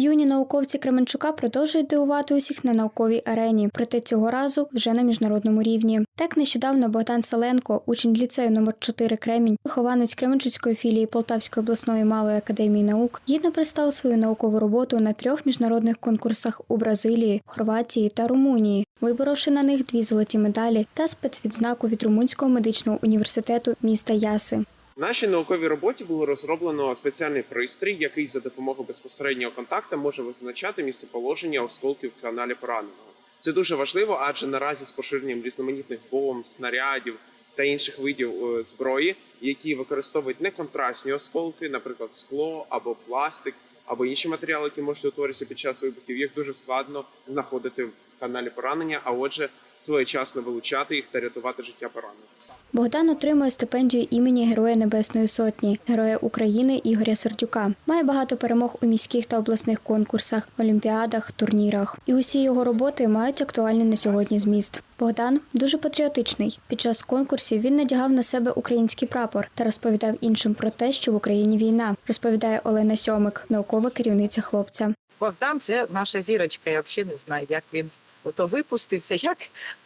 Юні науковці Кременчука продовжують дивувати усіх на науковій арені, проте цього разу вже на міжнародному рівні. Так нещодавно Богдан Саленко, учень ліцею номер 4 Кремінь, вихованець Кременчуцької філії Полтавської обласної малої академії наук, гідно представив свою наукову роботу на трьох міжнародних конкурсах у Бразилії, Хорватії та Румунії, виборовши на них дві золоті медалі та спецвідзнаку від Румунського медичного університету міста Яси. Нашій науковій роботі було розроблено спеціальний пристрій, який за допомогою безпосереднього контакту може визначати місцеположення осколків в каналі пораненого. Це дуже важливо, адже наразі з поширенням різноманітних бомб, снарядів та інших видів е, зброї, які використовують неконтрастні осколки, наприклад, скло або пластик, або інші матеріали, які можуть утворитися під час вибухів, їх дуже складно знаходити каналі поранення, а отже, своєчасно вилучати їх та рятувати життя поранених. Богдан отримує стипендію імені Героя Небесної Сотні, Героя України Ігоря Сердюка. Має багато перемог у міських та обласних конкурсах, олімпіадах, турнірах. І усі його роботи мають актуальний на сьогодні зміст. Богдан дуже патріотичний. Під час конкурсів він надягав на себе український прапор та розповідав іншим про те, що в Україні війна. Розповідає Олена Сьомик, наукова керівниця хлопця. Богдан це наша зірочка. Я взагалі не знаю, як він ото випуститься, як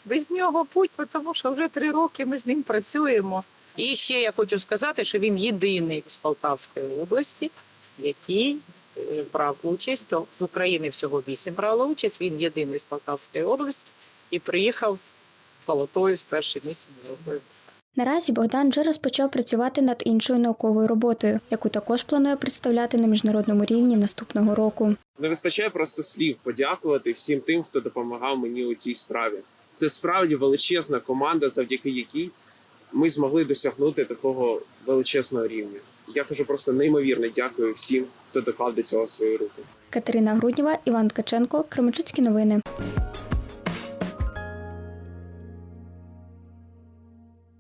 без нього путь, тому що вже три роки ми з ним працюємо. І ще я хочу сказати, що він єдиний з Полтавської області, який е, брав участь. То з України всього вісім брало участь. Він єдиний з Полтавської області і приїхав золотою з першим місця. Наразі Богдан вже розпочав працювати над іншою науковою роботою, яку також планує представляти на міжнародному рівні наступного року. Не вистачає просто слів подякувати всім тим, хто допомагав мені у цій справі. Це справді величезна команда, завдяки якій ми змогли досягнути такого величезного рівня. Я кажу просто неймовірно дякую всім, хто доклав до цього свої руки. Катерина Грудніва, Іван Ткаченко, Кременчуцькі новини.